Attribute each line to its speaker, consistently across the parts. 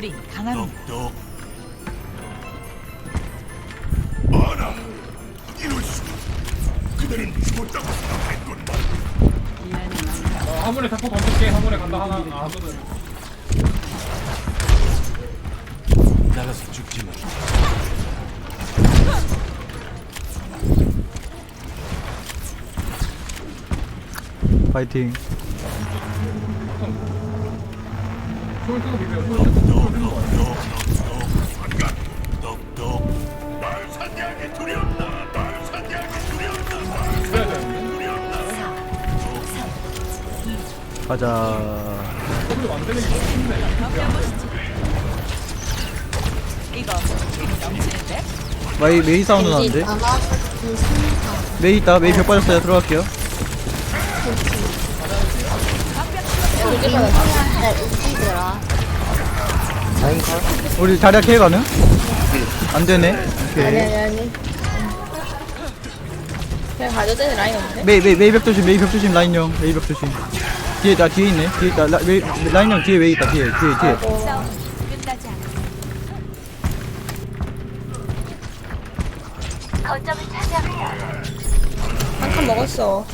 Speaker 1: 우린 강합니다.
Speaker 2: 똑똑. 아나, 이럴 수. 그대는 죽었다고 생각했군.
Speaker 3: 어, 화물에 자꾸 던질게 화물에 간다 하나 아 하거든
Speaker 2: 나가서 죽지 마.
Speaker 4: 파이팅 가자
Speaker 1: 넘치는데?
Speaker 4: 메이 사운드 나는데. 메이 있다 메이 벽 빠졌어요 들어갈게요
Speaker 5: 네, 웃기더라.
Speaker 4: 우리 자리야 케어 가능? 안 되네
Speaker 5: 아니,
Speaker 4: 오케이
Speaker 5: 아니, 아니. 그냥 가져도 되는 라인 없네.
Speaker 4: 메이 메이 메이 벽 조심 메이 벽 조심 라인 형 메이 벽 조심 뒤에 나 뒤에 있네 뒤에 있다 라, 메이, 라인 형 뒤에 메이 있다 뒤에 뒤에 뒤에
Speaker 1: 싸움 끝나지 않아.
Speaker 5: 한칸 먹었어.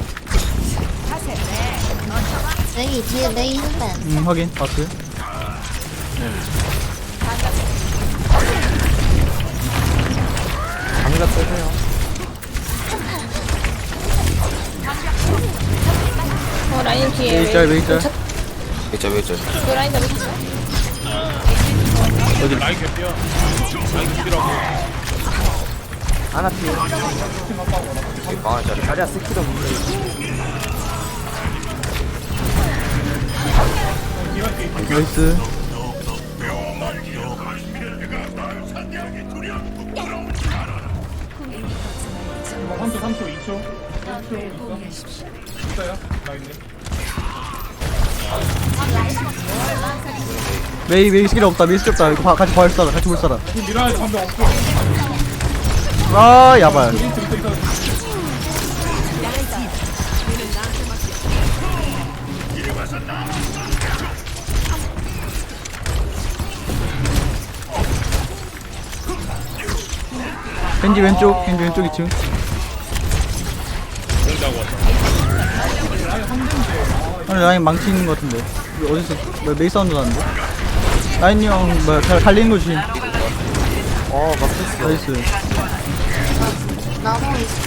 Speaker 5: 메이, 뒤에 메이 힐벤.
Speaker 4: 음 확인 봤어요.
Speaker 5: 어, 라인 뒤에.
Speaker 4: 메이 짤 메이 짤.
Speaker 6: 왜죠 왜죠
Speaker 5: 그 라인 잡을 수 있어?
Speaker 3: 라인 개피야 라인 개피라고.
Speaker 6: 하나 피해 여기 방아 자리 자리야 스킬도 없는데
Speaker 4: 나이스.
Speaker 3: 뭐 3초 3초 2초 1초 있어 있어요 라인님
Speaker 4: 메이 메이 스킬 없다. 메이 스킬 없다. 이거 봐, 같이 벌 써라. 같이
Speaker 3: 방벽 없어.
Speaker 4: 아 야발.
Speaker 3: 있어
Speaker 4: 겐지 왼쪽 겐지 왼쪽 2층. 아니 라인 망치는 것 같은데. 이거 어디서 뭐 메이 사운드 나는데? 라인이 형 뭐야 잘 갈리는 거 조심
Speaker 6: 어 막혔어.
Speaker 4: 나이스.
Speaker 5: 나도 있어.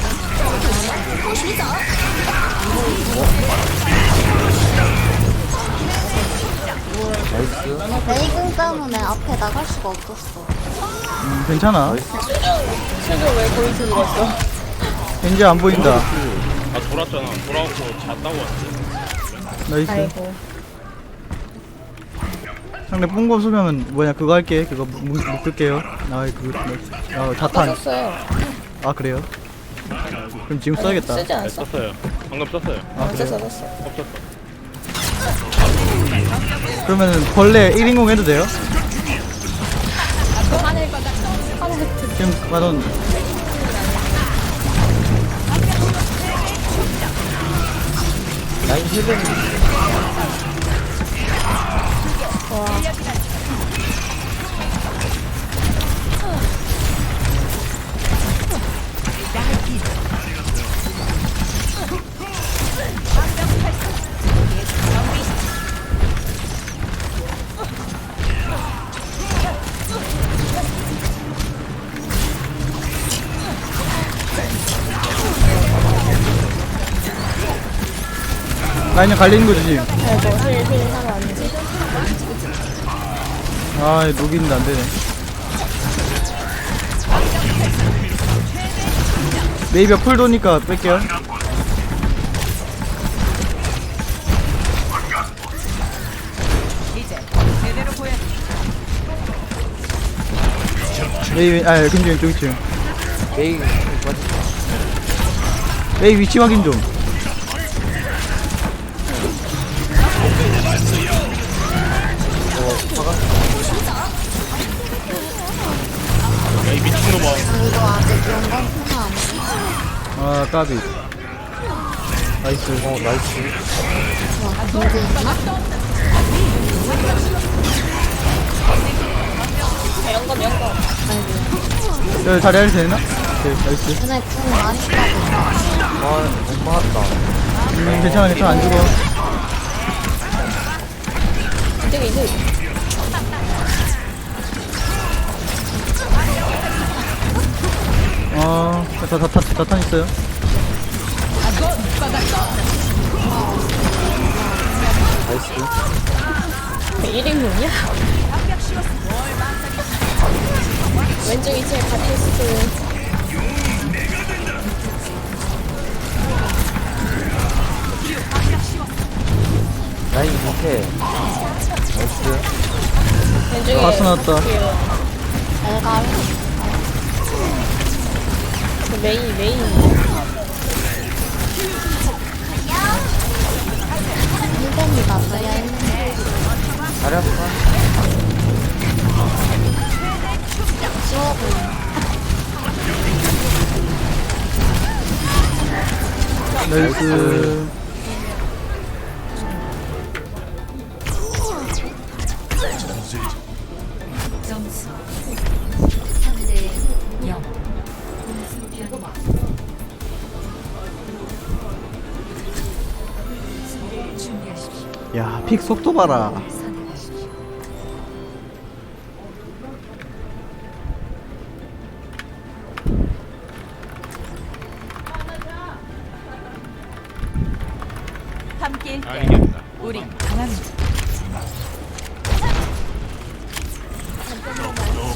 Speaker 5: 메이공 때문에 앞에 나갈 수가 없었어.
Speaker 4: 음, 괜찮아
Speaker 5: 최근 왜 거기 들어갔어?
Speaker 4: 겐지 안 보인다
Speaker 7: 아 돌았잖아 돌아오고 잤다고 왔지
Speaker 4: 나이스
Speaker 5: 아이고.
Speaker 4: 상대 뽕검 쓰면 뭐냐 그거 할게 그거 무- 무- 묶을게요 아 그거 아 자탄
Speaker 5: 썼어요.
Speaker 4: 아 그래요? 그럼 지금 써야겠다
Speaker 5: 쓰지 않았어?
Speaker 7: 썼어요 방금 썼어요
Speaker 4: 아
Speaker 5: 안
Speaker 4: 그래요?
Speaker 5: 썼어, 썼어.
Speaker 7: 없었어
Speaker 4: 그러면은 벌레 1인공 해도 돼요? 지금 가던
Speaker 6: 라인 힐벤
Speaker 4: 라인이 갈리는 거 조심
Speaker 5: 아이고, 힐, 힐 하면 안 돼.
Speaker 4: 아 녹이는데 안 되네 메이비가 풀 도니까 뺄게요. 메이 아 왼쪽 2층
Speaker 6: 메이
Speaker 4: 메이 위치 확인 좀
Speaker 7: 아
Speaker 4: 까비. 나이스.
Speaker 6: 어 나이스.
Speaker 4: 영검 영검 되나? 오케이 나이스.
Speaker 6: 아못 맞았다.
Speaker 4: 음 괜찮아 괜찮아. 안 죽어.
Speaker 5: 이득 이득
Speaker 4: 어다다 다 다 탄 있어요
Speaker 6: 나이스
Speaker 5: 1인분이야? 왼쪽 2층에 바티스트
Speaker 6: 라인 못해 나이스
Speaker 5: 왼쪽에
Speaker 4: 바스 나왔다.
Speaker 5: 잘가 그 맞아야 했는데
Speaker 6: 자리 아파
Speaker 5: 쉬워 보여
Speaker 4: 나이스 픽 속도 봐라.
Speaker 1: 선택하십시오 함께일 때
Speaker 7: 아니겠다.
Speaker 1: 우리 강합니다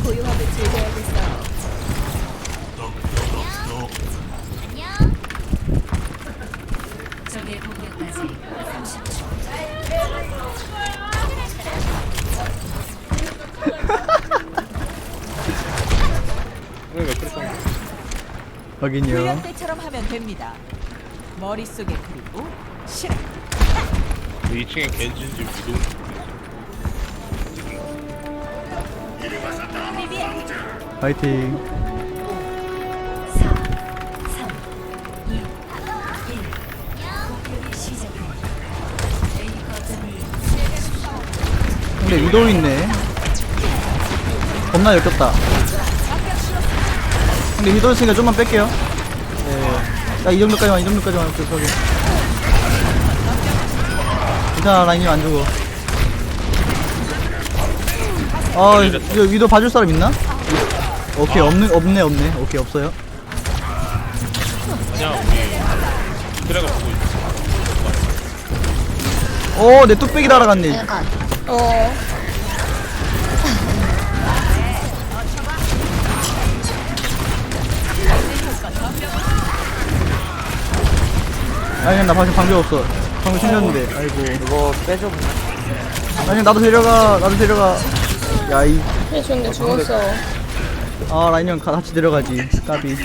Speaker 5: 고요함을 즐겨야겠어
Speaker 1: 적의 공격까지 30초
Speaker 7: 그랬던 거.
Speaker 4: 확인요.
Speaker 1: 훈련 때처럼 하면 됩니다. 머릿속에 그리고 실행.
Speaker 7: 2층에 겐진지 위도
Speaker 4: 파이팅 근데 위도우 있네. 겁나 역겹다. 근데 위도우 있으니까 좀만 뺄게요. 네. 야이 정도까지만 이 정도까지만 오케이 오케이 괜찮아 라인님 안 죽어. 아 이거 위도우 봐줄 사람 있나? 오케이 없네 없네 없네. 오케이 없어요.
Speaker 7: 아니야 우리 트레가 보고 있어.
Speaker 4: 오내 뚝배기 날아갔네
Speaker 5: 어.
Speaker 4: 아니 나 방금 방금 없어. 방금 챙겼는데. 아이고.
Speaker 6: 이거 빼줘
Speaker 4: 아니 나도 데려가 나도 데려가. 야이.
Speaker 5: 좋은데 죽었어.
Speaker 4: 아 라인 형 같이 데려가지. 까비.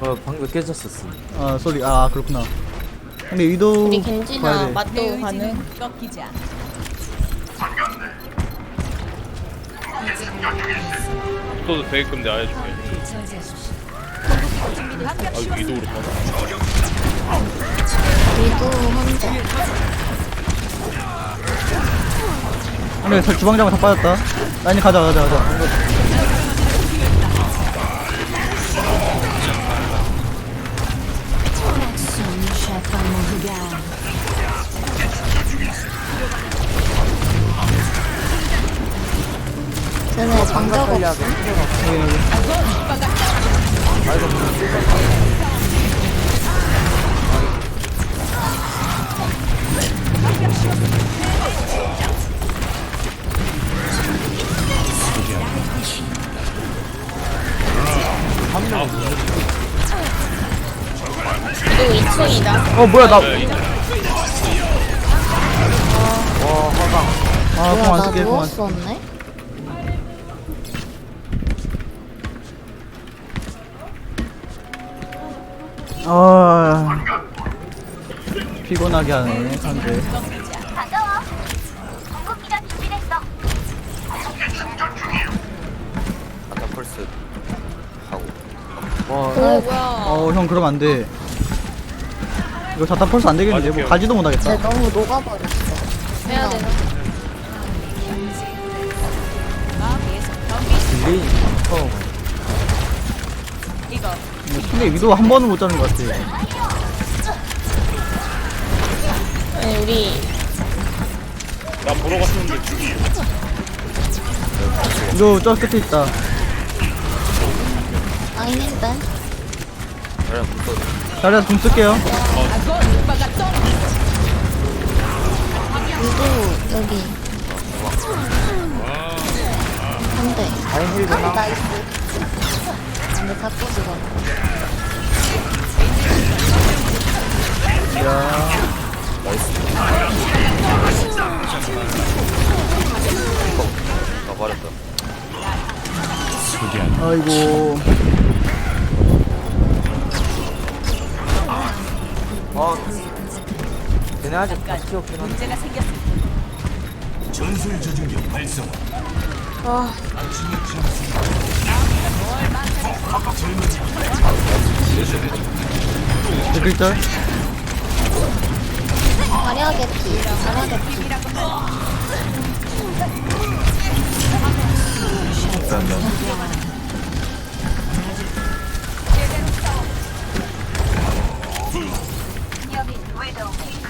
Speaker 6: 어 방금 깨졌었어.
Speaker 4: 아 쏘리. 아 그렇구나. 근데 위도
Speaker 5: 우리 겐지나
Speaker 4: 돼.
Speaker 5: 맛도
Speaker 1: 내
Speaker 5: 가능.
Speaker 1: 꺾이지 않아
Speaker 7: 붙어도 되게끔 내가 해줄게 아 위도우로 봐
Speaker 5: 위도 혼자
Speaker 4: 근데 저 주방장은 다 빠졌다. 라인이 가자 가자 가자
Speaker 5: 쟤네 방적 없어
Speaker 4: 여기 여기
Speaker 5: 위도 2층이다
Speaker 4: 어 뭐야 나
Speaker 7: 네,
Speaker 4: 아,
Speaker 5: 뭐야
Speaker 4: 공안
Speaker 5: 나
Speaker 4: 쓸게, 공안
Speaker 5: 누웠었네
Speaker 4: 아. 피곤하게 하네, 상대.
Speaker 6: 아까 펄스 하고
Speaker 5: 어 뭐야
Speaker 4: 어, 형, 그러면 안 돼. 이거 자탄 펄스 안 되겠는데? 뭐. 가지도 못하겠다.
Speaker 5: 쟤 너무 녹아버렸어 해야 되나?
Speaker 6: 딜레이
Speaker 4: 근데 위도 한 번은 못 자는 것 같아.
Speaker 5: 아니 우리
Speaker 7: 나 보러 갔었는데
Speaker 4: 위도 저 끝에 있다.
Speaker 6: 붙어
Speaker 4: 자리에서 공 쓸게요.
Speaker 5: 유도 여기 안돼
Speaker 6: 힐 되나?
Speaker 5: 나이스 근데 자꾸 죽어
Speaker 4: 야.
Speaker 6: 나 버렸다.
Speaker 4: 아이고.
Speaker 6: 아 걔네 아직 다 키웠긴 한데.
Speaker 2: 전술 저중력 발성화.
Speaker 5: 아
Speaker 4: 댓글짤.
Speaker 5: 화려하게 피 화려하게 피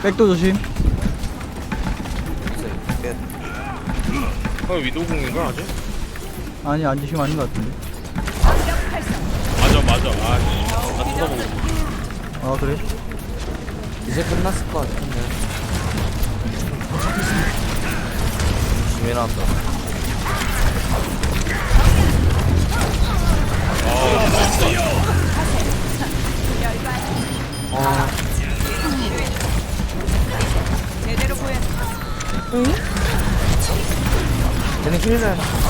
Speaker 4: 백도 조심.
Speaker 7: 끝어 위도공인가 아직?
Speaker 4: 아니 안 지금 아닌 것 같은데.
Speaker 7: 맞아 맞아 아씨 나 쳐다보고 있어.
Speaker 4: 아 그래?
Speaker 6: 이제 끝났을 것 같은데 나왔다 아
Speaker 1: 제대로 보여.
Speaker 6: 걔네 힐맨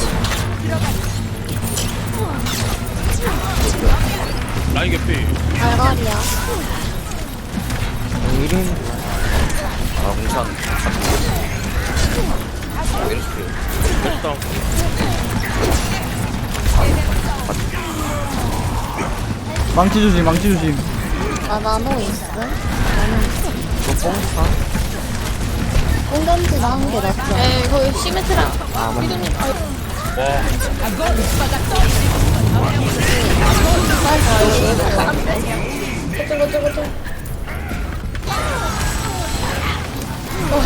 Speaker 4: 망치 조심, 망치 조심.
Speaker 5: 나 나노 있어? 나노
Speaker 6: 너 뽕사?
Speaker 5: 꽁감지 나온 게 낫죠? 에이 거기 피드님
Speaker 7: 와
Speaker 5: 저거 저거 저거. 라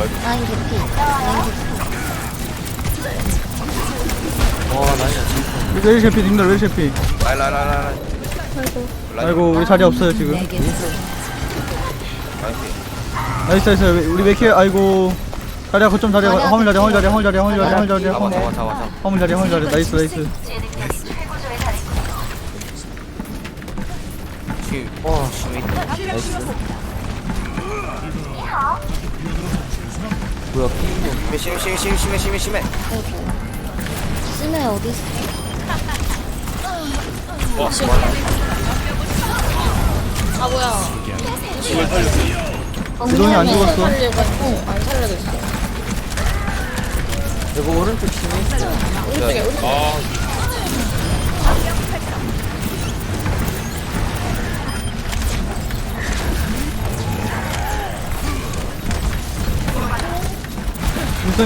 Speaker 5: 라인 개피 라인 개피
Speaker 6: 와 나이야 진짜
Speaker 4: 셰피 님들 왜 셰피?
Speaker 6: 라인 라인 라인 라인 라인
Speaker 4: 아이고 우리 자리 없어요 지금.
Speaker 6: 라인 피
Speaker 4: 나이스 나이스. 우리 왜 이렇게 아이고. 자리야 거점 자리야. 화물 자리야 화물 자리야 화물 자리야 화물 자리야 화물 자리야.
Speaker 6: 잡아
Speaker 4: 화물
Speaker 6: 잡아 잡아 잡아.
Speaker 4: 화물 자리야 화물 자리야. 나이스 나이스.
Speaker 6: 와 나이스 뭐야? 심해 심해 심해 심해 심해 심해.
Speaker 5: 아이고 심해 어딨어. 아 뭐야
Speaker 4: 유동이 안 죽었어.
Speaker 5: 안 살려도 있어
Speaker 6: 이거 오른쪽 심해
Speaker 5: 오른쪽에 오른쪽
Speaker 7: 아,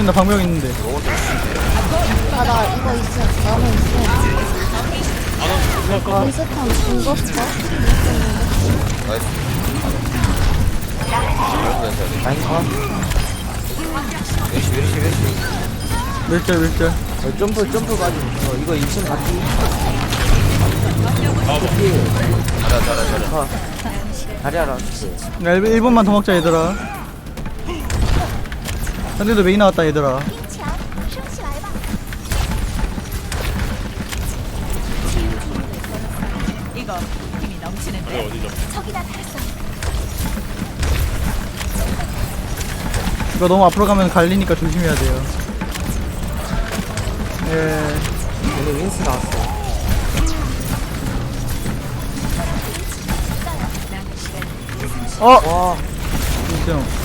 Speaker 4: 나 방벽 있는데.
Speaker 5: 아나 이거 있어 나무 있어
Speaker 7: 죽었어?
Speaker 6: 나이스 라인 컷. 어, 점프 점프 어, 이거 2층 같이
Speaker 7: 나와봐
Speaker 6: 잘해 잘해 잘해 컷 잘해라
Speaker 4: 야 1, 1분만 더 먹자 얘들아. 상대도 메인 나왔다 얘들아.
Speaker 1: 이거 힘이 넘치는데.
Speaker 7: 여기 어디죠?
Speaker 4: 이거 너무 앞으로 가면 갈리니까 조심해야 돼요. 예.
Speaker 6: 얘네 윈스 나왔어
Speaker 4: 어!
Speaker 6: 와
Speaker 4: 인정.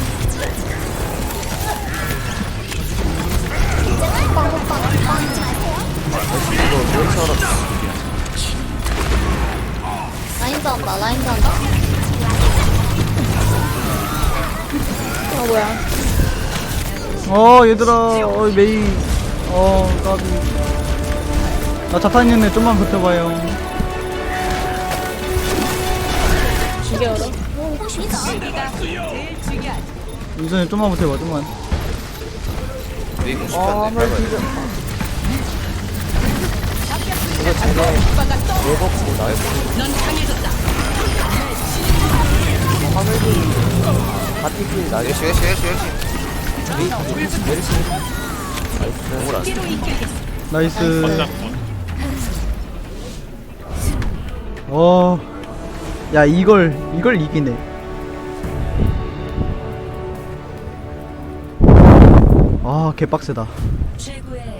Speaker 5: 라인 간다. 어 뭐야?
Speaker 4: 어 얘들아 어 메이 어 까비 나 자탄 있는데 좀만 버텨봐요
Speaker 5: 죽여라.
Speaker 4: 유선이 좀만 버텨봐 좀만
Speaker 6: 우리 공 싶었네 밟아야
Speaker 1: 돼넌 강해졌다.
Speaker 6: 열시 열시 열시 열시.
Speaker 4: 나이스
Speaker 7: 맞다
Speaker 4: 어, 야 이걸 이걸 이기네. 아 개빡세다.
Speaker 1: 최고의